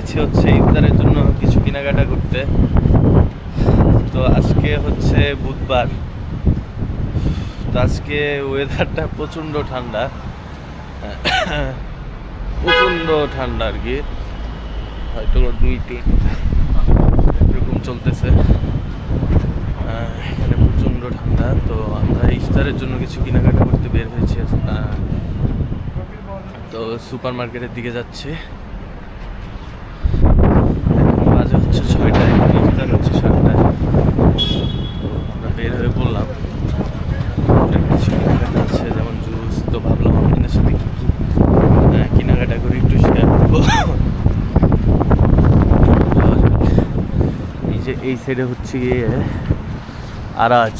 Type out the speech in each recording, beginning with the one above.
হয়েছে হচ্ছে ইফতারের জন্য কিছু কেনাকাটা করতে। তো আজকে হচ্ছে বুধবার। তো আজকে ওয়েদারটা প্রচণ্ড ঠান্ডা। প্রচণ্ড ঠান্ডা আর কি। হয়তো দুই তিন এরকম চলতেছে। এখানে প্রচণ্ড ঠান্ডা। তো আমরা ইফতারের জন্য কিছু কেনাকাটা করতে বের হয়েছি তো সুপার মার্কেটের দিকে যাচ্ছে এখন বাজে হচ্ছে ছয়টায় এখন ইফতার হচ্ছে সাতটায় তো আমরা বললাম। হয়ে টুকটাক কিছু কেনাকাটা আছে, যেমন জুস, তো ভাবলাম আপনাদের সাথে কি কি কেনাকাটা করে একটু শেয়ার করব। এই যে এই সাইডে হচ্ছে গিয়ে আরাজ,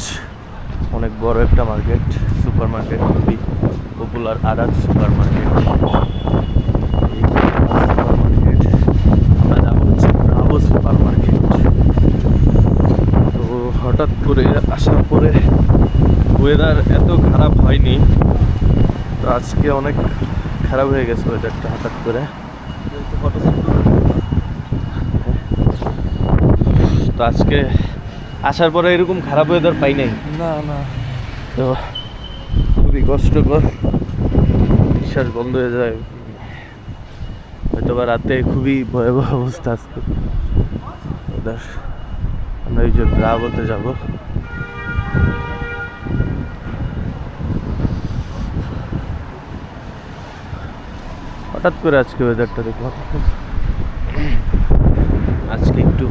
অনেক বড় একটা মার্কেট সুপার মার্কেট খুবই পপুলার আরাজ সুপার মার্কেট আমরা যাব হচ্ছে ব্রাভো সুপার মার্কেট তো হঠাৎ করে আসার পরে ওয়েদার এত খারাপ হয়নি। তো আজকে অনেক খারাপ হয়ে গেছে ওয়েদারটা হঠাৎ করে। তো আজকে আসার পরে এরকম খারাপ ওয়েদার পাই নাই। না না। তো খুবই কষ্টকর। নিঃশ্বাস বন্ধ হয়ে যায়। হয়তো বা রাতে খুবই ভয়াবহ অবস্থা আজকে। আমরা এই যে ব্রাভোতে যাব। হঠাৎ করে আজকে ওয়েদারটা দেখলাম। আজকে একটু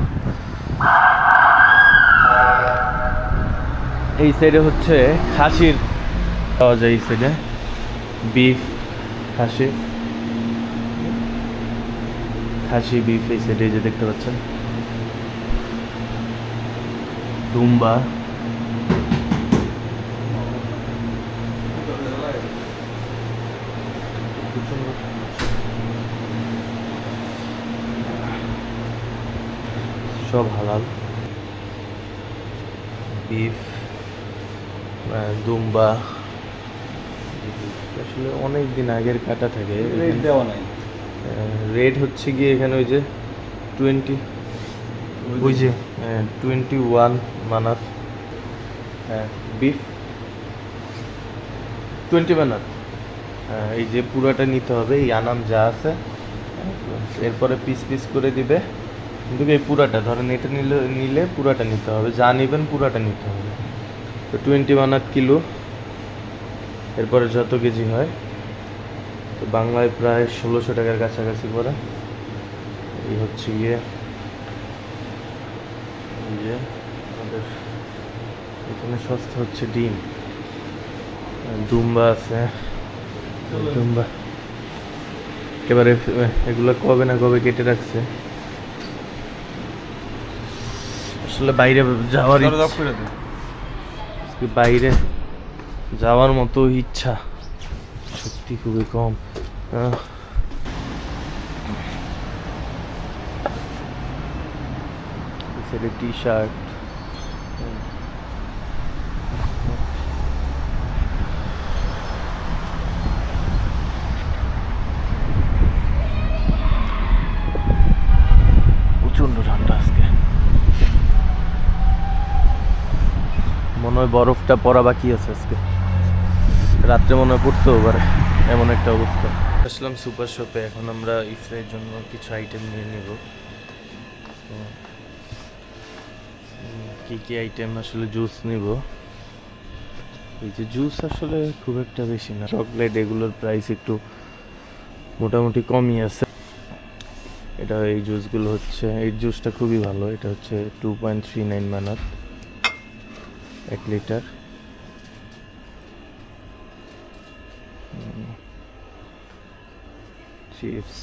এই সাইডে হচ্ছে খাসির। পাওয়া যায় এই সাইডে বিফ খাসি। খাসি বিফ এই সাইডে যে দেখতে পাচ্ছেন। দুম্বা সব হালাল। বিফ দুম্বা আসলে অনেক দিন আগের কাটা থাকে। রেট দেওয়া নাই। রেট হচ্ছে গিয়ে এখানে ওই যে টোয়েন্টি ওই যে টোয়েন্টি ওয়ান মানাত হ্যাঁ বিফ টোয়েন্টি মানাত এই যে পুরোটা নিতে হবে, এই আনাম যা আছে, এরপরে পিস পিস করে দিবে। কিন্তু এই পুরাটা, ধরেন এটা নিলে নিলে পুরাটা নিতে হবে, যা নেবেন পুরাটা নিতে হবে। তো টোয়েন্টি ওয়ান কিলো, এরপরে যত কেজি হয়, তো বাংলায় প্রায় ষোলোশো টাকার কাছাকাছি পড়ে। এই হচ্ছে গিয়ে আমাদের এখানে সস্তা হচ্ছে ডিম। দুম্বা আছে দুম্বা। একেবারে এগুলো কবে না কবে কেটে রাখছে। আসলে বাইরে যাওয়ার বাইরে যাওয়ার মতো ইচ্ছা। সত্যি খুবই কম। টি শার্ট মনে হয় বরফটা পড়া বাকি আছে আজকে। রাত্রে মনে হয় পড়তেও পারে, এমন একটা অবস্থা। আসলাম সুপার শপে, এখন আমরা ইফতারের জন্য কিছু আইটেম নিয়ে নেব। কি কি আইটেম আসলে জুস নিব? এই যে জুস আসলে খুব একটা বেশি না। চকলেট এগুলোর প্রাইস একটু মোটামুটি কমই আছে। এটা এই জুসগুলো হচ্ছে, এই জুসটা খুবই ভালো। এটা হচ্ছে two point three nine Manat. এক লিটার চিপস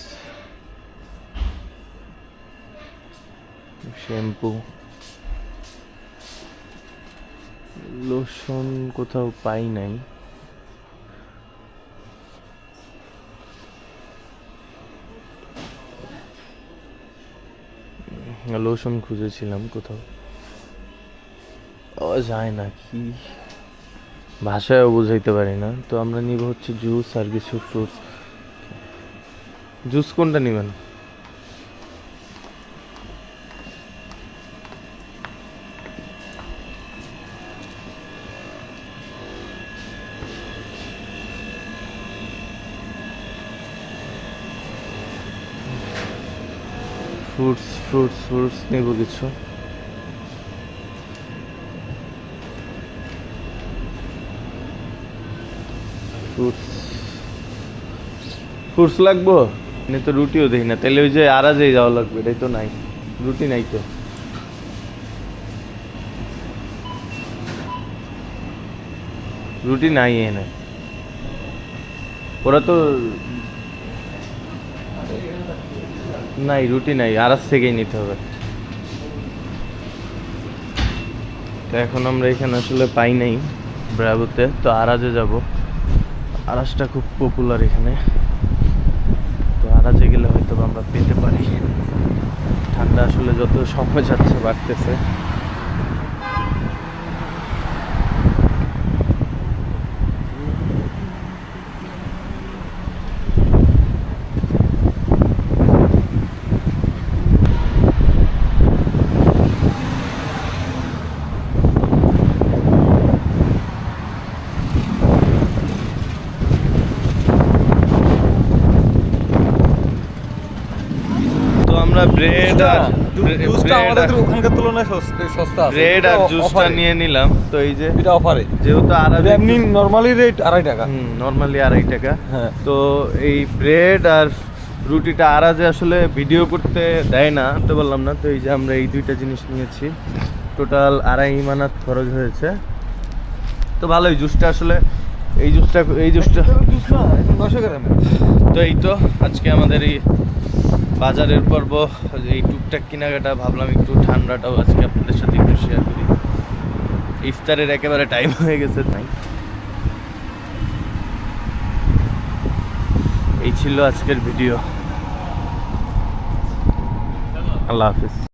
শ্যাম্পু লোশন কোথাও পাই নাই। লোশন খুঁজেছিলাম কোথাও। ও যায় না কি? ভাষায়ও বুঝাইতে পারি না। তো আমরা নিব হচ্ছে জুস আর কিছু ফ্রুটস জুস কোনটা নেবেন? ফ্রুটস ফ্রুটস ফ্রুটস নেব কিছু। ফ্রুটস লাগবো? এনে তো রুটিও দেখি না তাহলে ওই যে আরাজেই যাওয়া লাগবে, এটাই তো নাই, রুটি নাই তো। রুটি নাই এনে ওরা তো নাই, রুটি নাই আরাস থেকেই নিতে হবে। তো এখন আমরা এখানে আসলে পাই নাই ব্রাবুতে তো আরাজে যাব। আরাজটা খুব পপুলার এখানে। তো আরাজে গেলে হয়তো আমরা পেতে পারি। ঠান্ডা আসলে যত সময় যাচ্ছে বাড়তেছে তো আমরা ব্রেড আর জুসটা আমাদের ওখানকার তুলনায় সস- সস্তা ব্রেড আর জুসটা নিয়ে নিলাম। তো এই যে এটা অফারে যেহেতু আরাজে এমনি নরমালি রেট আড়াই টাকা। হুম নর্মালি আড়াই টাকা। হ্যাঁ। তো এই ব্রেড আর রুটিটা আরাজে আসলে ভিডিও করতে দেয় না তো বললাম না। তো এই যে আমরা এই দুইটা জিনিস নিয়েছি। টোটাল আড়াই মানাত খরচ হয়েছে। তো ভালোই জুসটা আসলে এই জুসটা এই জুসটা তো এই তো আজকে আমাদের এই বাজারের পর্ব, এই টুকটাক কেনাকাটা, ভাবলাম একটু ঠান্ডাটাও আজকে আপনাদের সাথে একটু শেয়ার করি। ইফতারের একেবারে টাইম হয়ে গেছে তাই। এই ছিল আজকের ভিডিও আল্লাহ হাফিজ।